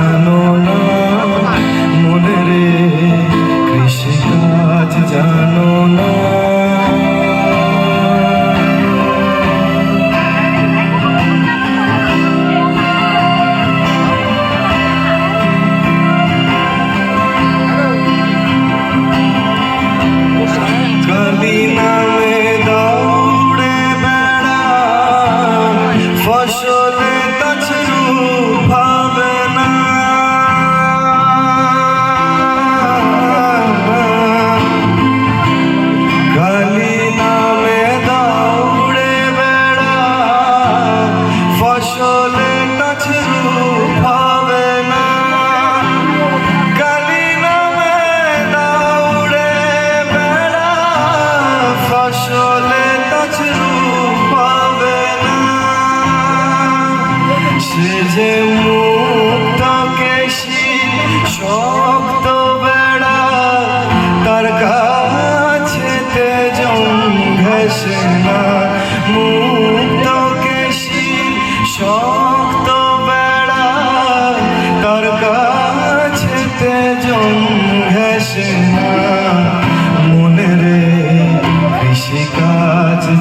জানো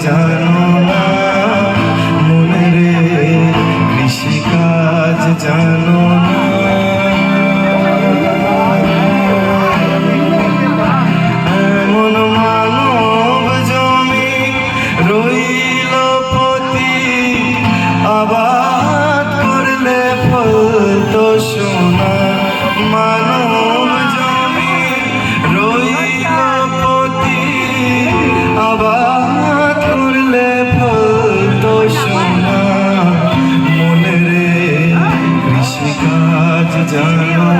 চায় Shalom.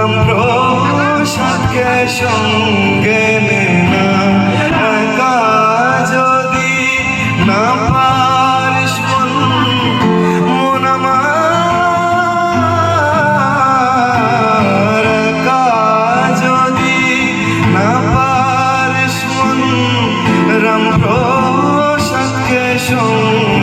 নাম প্রসাদকে সঙ্গে না যদি না পারিস মন আমার যদি না পারিস মন রাম প্রসাদকে সঙ্গে